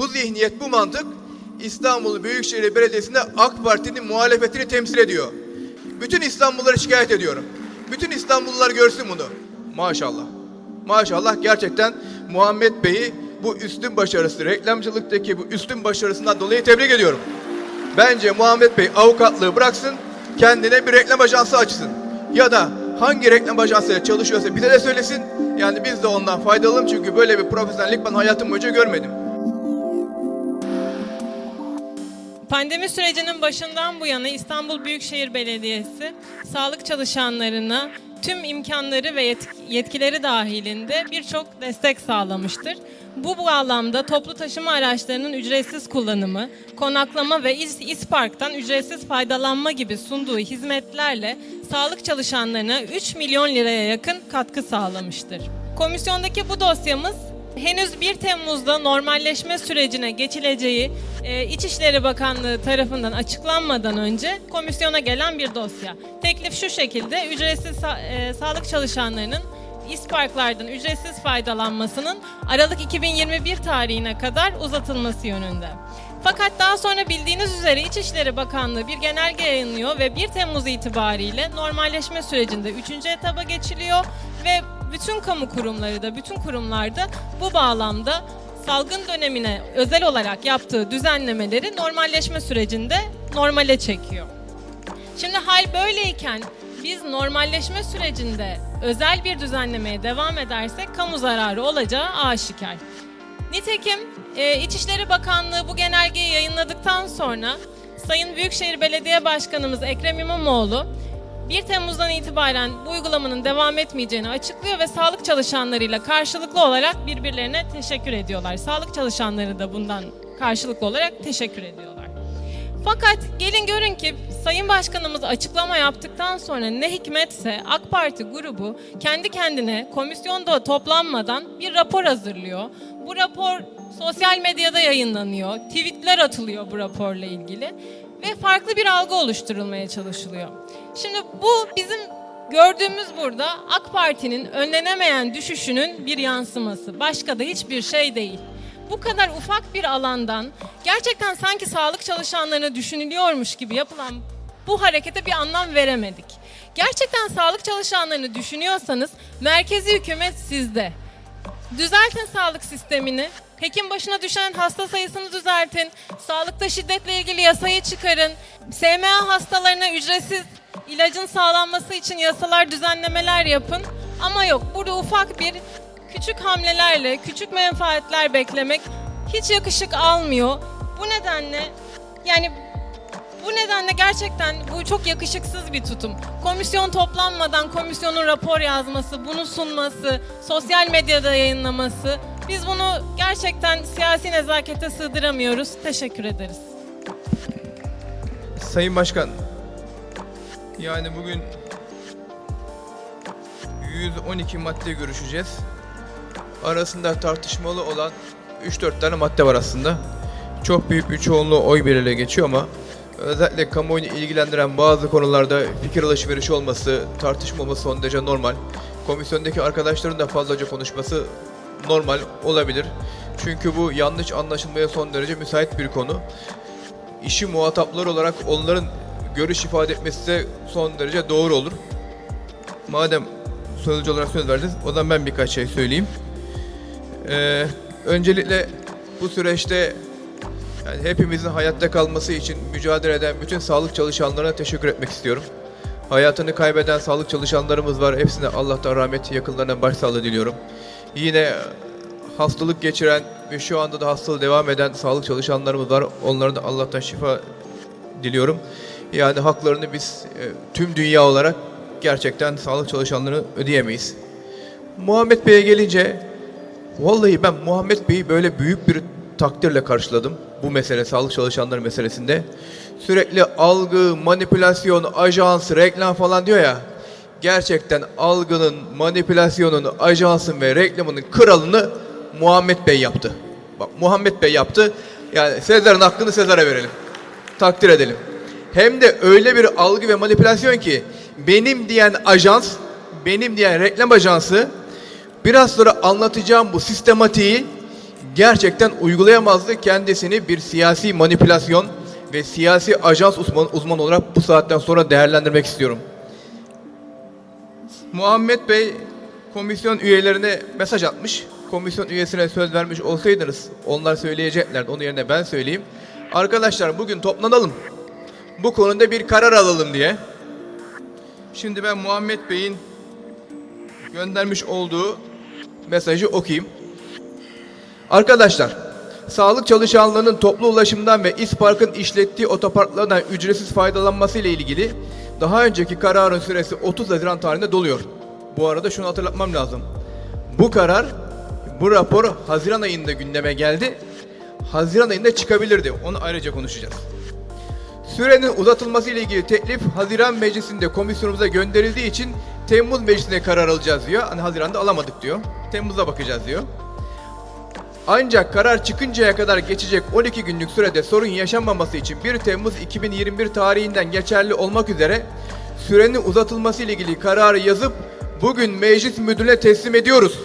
Bu zihniyet, bu mantık İstanbul Büyükşehir Belediyesi'nde AK Parti'nin muhalefetini temsil ediyor. Bütün İstanbulluları şikayet ediyorum. Bütün İstanbullular görsün bunu. Maşallah. Maşallah gerçekten Muhammed Bey'i bu üstün başarısı, reklamcılıktaki bu üstün başarısından dolayı tebrik ediyorum. Bence Muhammed Bey avukatlığı bıraksın, kendine bir reklam ajansı açsın. Ya da hangi reklam ajansıyla çalışıyorsa bize de söylesin. Yani biz de ondan faydalanalım çünkü böyle bir profesyonellik ben hayatım boyunca görmedim. Pandemi sürecinin başından bu yana İstanbul Büyükşehir Belediyesi sağlık çalışanlarına tüm imkanları ve yetk- yetkileri dahilinde birçok destek sağlamıştır. Bu bağlamda toplu taşıma araçlarının ücretsiz kullanımı, konaklama ve İS- İSPARK'tan ücretsiz faydalanma gibi sunduğu hizmetlerle sağlık çalışanlarına 3 milyon liraya yakın katkı sağlamıştır. Komisyondaki bu dosyamız henüz 1 Temmuz'da normalleşme sürecine geçileceği e, İçişleri Bakanlığı tarafından açıklanmadan önce komisyona gelen bir dosya. Teklif şu şekilde ücretsiz sa- e, sağlık çalışanlarının İSPARK'lardan ücretsiz faydalanmasının Aralık 2021 tarihine kadar uzatılması yönünde. Fakat daha sonra bildiğiniz üzere İçişleri Bakanlığı bir genelge yayınlıyor ve 1 Temmuz itibariyle normalleşme sürecinde 3. etaba geçiliyor ve bütün kamu kurumları da bütün kurumlarda bu bağlamda salgın dönemine özel olarak yaptığı düzenlemeleri normalleşme sürecinde normale çekiyor. Şimdi hal böyleyken biz normalleşme sürecinde özel bir düzenlemeye devam edersek kamu zararı olacağı aşikar. Nitekim e, İçişleri Bakanlığı bu genelgeyi yayınladıktan sonra Sayın Büyükşehir Belediye Başkanımız Ekrem İmamoğlu 1 Temmuz'dan itibaren bu uygulamanın devam etmeyeceğini açıklıyor ve sağlık çalışanlarıyla karşılıklı olarak birbirlerine teşekkür ediyorlar. Sağlık çalışanları da bundan karşılıklı olarak teşekkür ediyorlar. Fakat gelin görün ki Sayın Başkanımız açıklama yaptıktan sonra ne hikmetse AK Parti grubu kendi kendine komisyonda toplanmadan bir rapor hazırlıyor. Bu rapor sosyal medyada yayınlanıyor. Tweetler atılıyor bu raporla ilgili ve farklı bir algı oluşturulmaya çalışılıyor. Şimdi bu bizim gördüğümüz burada AK Parti'nin önlenemeyen düşüşünün bir yansıması. Başka da hiçbir şey değil bu kadar ufak bir alandan gerçekten sanki sağlık çalışanlarını düşünülüyormuş gibi yapılan bu harekete bir anlam veremedik. Gerçekten sağlık çalışanlarını düşünüyorsanız merkezi hükümet sizde. Düzeltin sağlık sistemini. Hekim başına düşen hasta sayısını düzeltin. Sağlıkta şiddetle ilgili yasayı çıkarın. SMA hastalarına ücretsiz ilacın sağlanması için yasalar, düzenlemeler yapın. Ama yok burada ufak bir küçük hamlelerle, küçük menfaatler beklemek hiç yakışık almıyor. Bu nedenle yani bu nedenle gerçekten bu çok yakışıksız bir tutum. Komisyon toplanmadan komisyonun rapor yazması, bunu sunması, sosyal medyada yayınlaması. Biz bunu gerçekten siyasi nezakete sığdıramıyoruz. Teşekkür ederiz. Sayın Başkan, yani bugün 112 madde görüşeceğiz. Arasında tartışmalı olan 3-4 tane madde var aslında. Çok büyük bir çoğunluğu oy birliğiyle geçiyor ama özellikle kamuoyunu ilgilendiren bazı konularda fikir alışverişi olması, tartışma olması son derece normal. Komisyondaki arkadaşların da fazlaca konuşması normal olabilir. Çünkü bu yanlış anlaşılmaya son derece müsait bir konu işi muhataplar olarak onların görüş ifade etmesi de son derece doğru olur. Madem sözcü olarak söz verdiniz, o zaman ben birkaç şey söyleyeyim. Ee, öncelikle bu süreçte yani hepimizin hayatta kalması için mücadele eden bütün sağlık çalışanlarına teşekkür etmek istiyorum. Hayatını kaybeden sağlık çalışanlarımız var. Hepsine Allah'tan rahmet, yakınlarına başsağlığı diliyorum. Yine hastalık geçiren ve şu anda da hastalığı devam eden sağlık çalışanlarımız var. Onlara da Allah'tan şifa diliyorum. Yani haklarını biz e, tüm dünya olarak gerçekten sağlık çalışanlarını ödeyemeyiz. Muhammed Bey'e gelince vallahi ben Muhammed Bey'i böyle büyük bir takdirle karşıladım bu mesele sağlık çalışanları meselesinde. Sürekli algı, manipülasyon, ajans, reklam falan diyor ya. Gerçekten algının, manipülasyonun, ajansın ve reklamının kralını Muhammed Bey yaptı. Bak Muhammed Bey yaptı. Yani Sezar'ın hakkını Sezar'a verelim. Takdir edelim. Hem de öyle bir algı ve manipülasyon ki benim diyen ajans, benim diyen reklam ajansı biraz sonra anlatacağım bu sistematiği gerçekten uygulayamazdı. Kendisini bir siyasi manipülasyon ve siyasi ajans uzman, uzman olarak bu saatten sonra değerlendirmek istiyorum. Muhammed Bey komisyon üyelerine mesaj atmış. Komisyon üyesine söz vermiş olsaydınız onlar söyleyeceklerdi. Onun yerine ben söyleyeyim. Arkadaşlar bugün toplanalım. Bu konuda bir karar alalım diye. Şimdi ben Muhammed Bey'in göndermiş olduğu mesajı okuyayım. Arkadaşlar, sağlık çalışanlarının toplu ulaşımdan ve İspark'ın işlettiği otoparklardan ücretsiz faydalanması ile ilgili daha önceki kararın süresi 30 Haziran tarihinde doluyor. Bu arada şunu hatırlatmam lazım. Bu karar, bu rapor Haziran ayında gündeme geldi. Haziran ayında çıkabilirdi. Onu ayrıca konuşacağız. Sürenin uzatılması ile ilgili teklif Haziran Meclisi'nde komisyonumuza gönderildiği için Temmuz Meclisi'ne karar alacağız diyor. Hani Haziran'da alamadık diyor. Temmuz'a bakacağız diyor. Ancak karar çıkıncaya kadar geçecek 12 günlük sürede sorun yaşanmaması için 1 Temmuz 2021 tarihinden geçerli olmak üzere sürenin uzatılması ile ilgili kararı yazıp bugün meclis müdürüne teslim ediyoruz.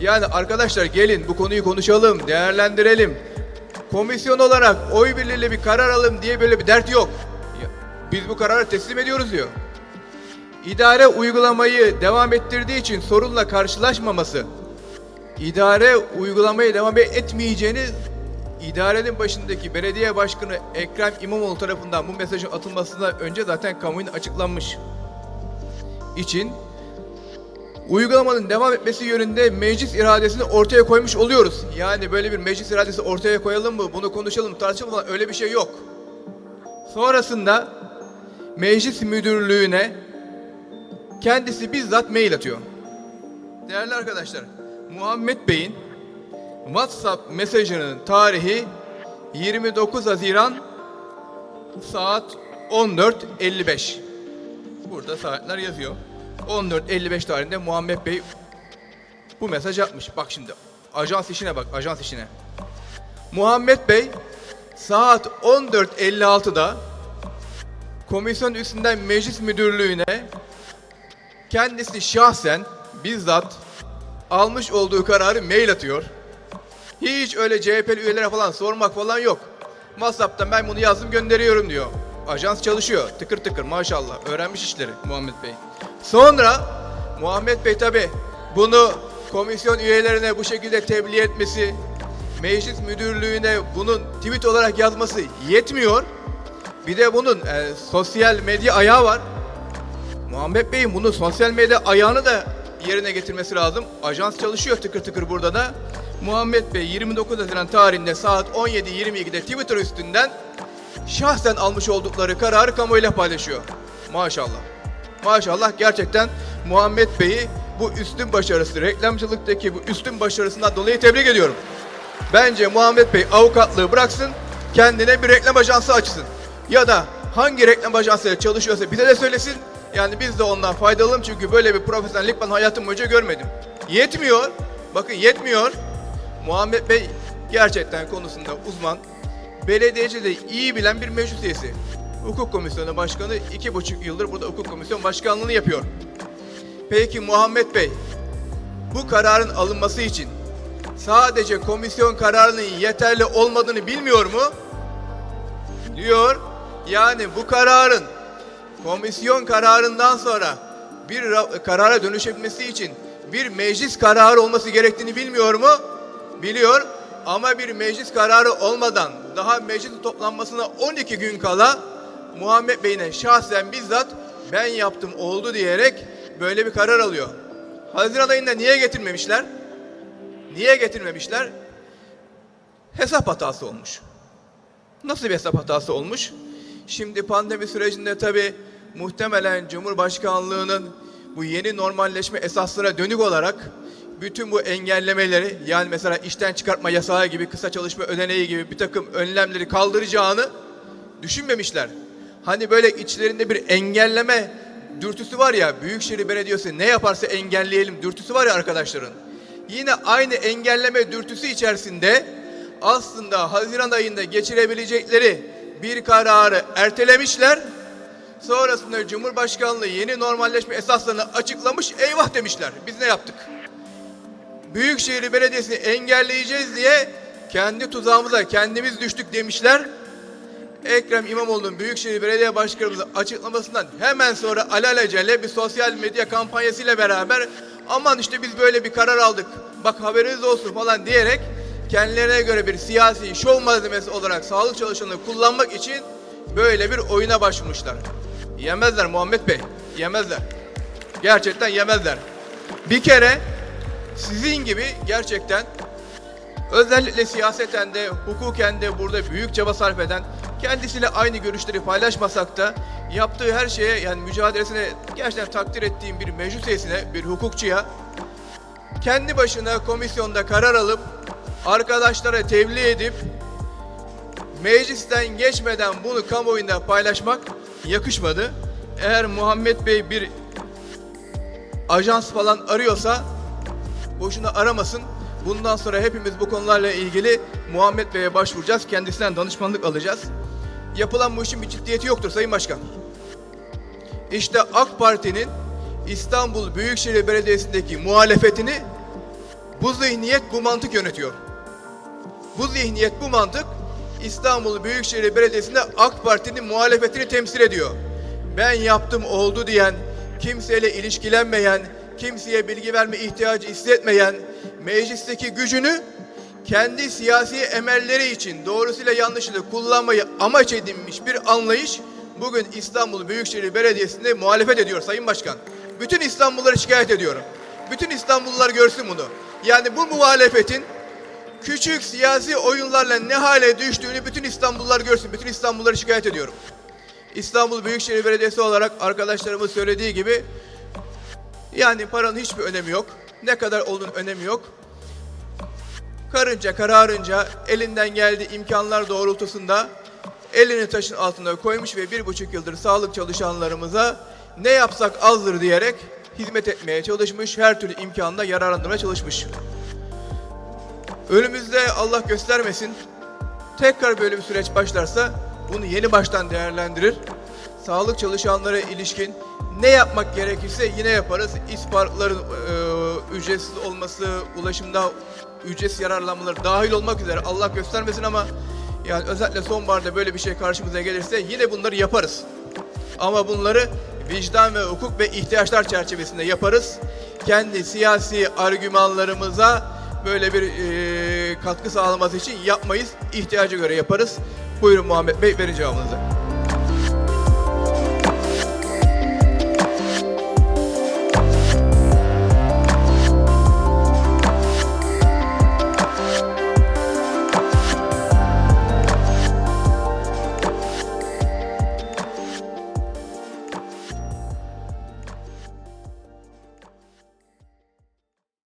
Yani arkadaşlar gelin bu konuyu konuşalım, değerlendirelim. Komisyon olarak oy birliğiyle bir karar alın diye böyle bir dert yok. Biz bu kararı teslim ediyoruz diyor. İdare uygulamayı devam ettirdiği için sorunla karşılaşmaması, idare uygulamayı devam etmeyeceğini idarenin başındaki belediye başkanı Ekrem İmamoğlu tarafından bu mesajın atılmasından önce zaten kamuoyuna açıklanmış. için uygulamanın devam etmesi yönünde meclis iradesini ortaya koymuş oluyoruz. Yani böyle bir meclis iradesi ortaya koyalım mı, bunu konuşalım, tartışalım falan öyle bir şey yok. Sonrasında meclis müdürlüğüne kendisi bizzat mail atıyor. Değerli arkadaşlar, Muhammed Bey'in WhatsApp mesajının tarihi 29 Haziran saat 14.55. Burada saatler yazıyor. 14.55 tarihinde Muhammed Bey bu mesaj atmış. Bak şimdi ajans işine bak, ajans işine. Muhammed Bey saat 14.56'da komisyon üstünden meclis müdürlüğüne kendisi şahsen bizzat almış olduğu kararı mail atıyor. Hiç öyle CHP'li üyelere falan sormak falan yok. WhatsApp'tan ben bunu yazdım gönderiyorum diyor. Ajans çalışıyor. Tıkır tıkır maşallah. Öğrenmiş işleri Muhammed Bey. Sonra Muhammed Bey tabi bunu komisyon üyelerine bu şekilde tebliğ etmesi, meclis müdürlüğüne bunun tweet olarak yazması yetmiyor. Bir de bunun e, sosyal medya ayağı var. Muhammed Bey'in bunu sosyal medya ayağını da yerine getirmesi lazım. Ajans çalışıyor tıkır tıkır burada da. Muhammed Bey 29 Haziran tarihinde saat 17.22'de Twitter üstünden şahsen almış oldukları kararı kamuoyuyla paylaşıyor. Maşallah. Maşallah gerçekten Muhammed Bey'i bu üstün başarısı, reklamcılıktaki bu üstün başarısından dolayı tebrik ediyorum. Bence Muhammed Bey avukatlığı bıraksın, kendine bir reklam ajansı açsın. Ya da hangi reklam ajansıyla çalışıyorsa bize de söylesin. Yani biz de ondan faydalanalım çünkü böyle bir profesyonellik ben hayatım boyunca görmedim. Yetmiyor. Bakın yetmiyor. Muhammed Bey gerçekten konusunda uzman. Belediyeci de iyi bilen bir meclis üyesi. Hukuk Komisyonu Başkanı iki buçuk yıldır burada hukuk komisyon başkanlığını yapıyor. Peki Muhammed Bey, bu kararın alınması için sadece komisyon kararının yeterli olmadığını bilmiyor mu? Biliyor. Yani bu kararın komisyon kararından sonra bir ra- karara dönüşebilmesi için bir meclis kararı olması gerektiğini bilmiyor mu? Biliyor. Ama bir meclis kararı olmadan daha meclisin toplanmasına 12 gün kala Muhammed Bey'ine şahsen bizzat ben yaptım oldu diyerek böyle bir karar alıyor. Haziran ayında niye getirmemişler? Niye getirmemişler? Hesap hatası olmuş. Nasıl bir hesap hatası olmuş? Şimdi pandemi sürecinde tabi muhtemelen Cumhurbaşkanlığının bu yeni normalleşme esaslara dönük olarak bütün bu engellemeleri yani mesela işten çıkartma yasağı gibi kısa çalışma ödeneği gibi bir takım önlemleri kaldıracağını düşünmemişler. Hani böyle içlerinde bir engelleme dürtüsü var ya Büyükşehir Belediyesi ne yaparsa engelleyelim dürtüsü var ya arkadaşların. Yine aynı engelleme dürtüsü içerisinde aslında Haziran ayında geçirebilecekleri bir kararı ertelemişler. Sonrasında Cumhurbaşkanlığı yeni normalleşme esaslarını açıklamış. Eyvah demişler. Biz ne yaptık? Büyükşehir Belediyesi'ni engelleyeceğiz diye kendi tuzağımıza kendimiz düştük demişler. Ekrem İmamoğlu'nun Büyükşehir Belediye Başkanımızın açıklamasından hemen sonra alelacele bir sosyal medya kampanyasıyla beraber aman işte biz böyle bir karar aldık bak haberiniz olsun falan diyerek kendilerine göre bir siyasi şov malzemesi olarak sağlık çalışanını kullanmak için böyle bir oyuna başvurmuşlar. Yemezler Muhammed Bey, yemezler. Gerçekten yemezler. Bir kere sizin gibi gerçekten Özellikle siyaseten de hukuken de burada büyük çaba sarf eden, kendisiyle aynı görüşleri paylaşmasak da yaptığı her şeye yani mücadelesine gerçekten takdir ettiğim bir meclis bir hukukçuya kendi başına komisyonda karar alıp arkadaşlara tebliğ edip meclisten geçmeden bunu kamuoyunda paylaşmak yakışmadı. Eğer Muhammed Bey bir ajans falan arıyorsa boşuna aramasın. Bundan sonra hepimiz bu konularla ilgili Muhammed Bey'e başvuracağız. Kendisinden danışmanlık alacağız. Yapılan bu işin bir ciddiyeti yoktur Sayın Başkan. İşte AK Parti'nin İstanbul Büyükşehir Belediyesi'ndeki muhalefetini bu zihniyet, bu mantık yönetiyor. Bu zihniyet, bu mantık İstanbul Büyükşehir Belediyesi'nde AK Parti'nin muhalefetini temsil ediyor. Ben yaptım oldu diyen, kimseyle ilişkilenmeyen, kimseye bilgi verme ihtiyacı hissetmeyen, meclisteki gücünü kendi siyasi emelleri için doğrusuyla yanlışıyla kullanmayı amaç edinmiş bir anlayış bugün İstanbul Büyükşehir Belediyesi'nde muhalefet ediyor Sayın Başkan. Bütün İstanbulluları şikayet ediyorum. Bütün İstanbullular görsün bunu. Yani bu muhalefetin küçük siyasi oyunlarla ne hale düştüğünü bütün İstanbullular görsün. Bütün İstanbulluları şikayet ediyorum. İstanbul Büyükşehir Belediyesi olarak arkadaşlarımız söylediği gibi yani paranın hiçbir önemi yok. Ne kadar olduğunun önemi yok. Karınca kararınca elinden geldiği imkanlar doğrultusunda elini taşın altına koymuş ve bir buçuk yıldır sağlık çalışanlarımıza ne yapsak azdır diyerek hizmet etmeye çalışmış, her türlü imkanla yararlandırmaya çalışmış. Önümüzde Allah göstermesin tekrar böyle bir süreç başlarsa bunu yeni baştan değerlendirir. Sağlık çalışanlara ilişkin ne yapmak gerekirse yine yaparız. İsparkların e, ücretsiz olması, ulaşımda ücretsiz yararlanmaları dahil olmak üzere Allah göstermesin ama yani özellikle sonbaharda böyle bir şey karşımıza gelirse yine bunları yaparız. Ama bunları vicdan ve hukuk ve ihtiyaçlar çerçevesinde yaparız. Kendi siyasi argümanlarımıza böyle bir e, katkı sağlaması için yapmayız. İhtiyaca göre yaparız. Buyurun Muhammed Bey verin cevabınızı.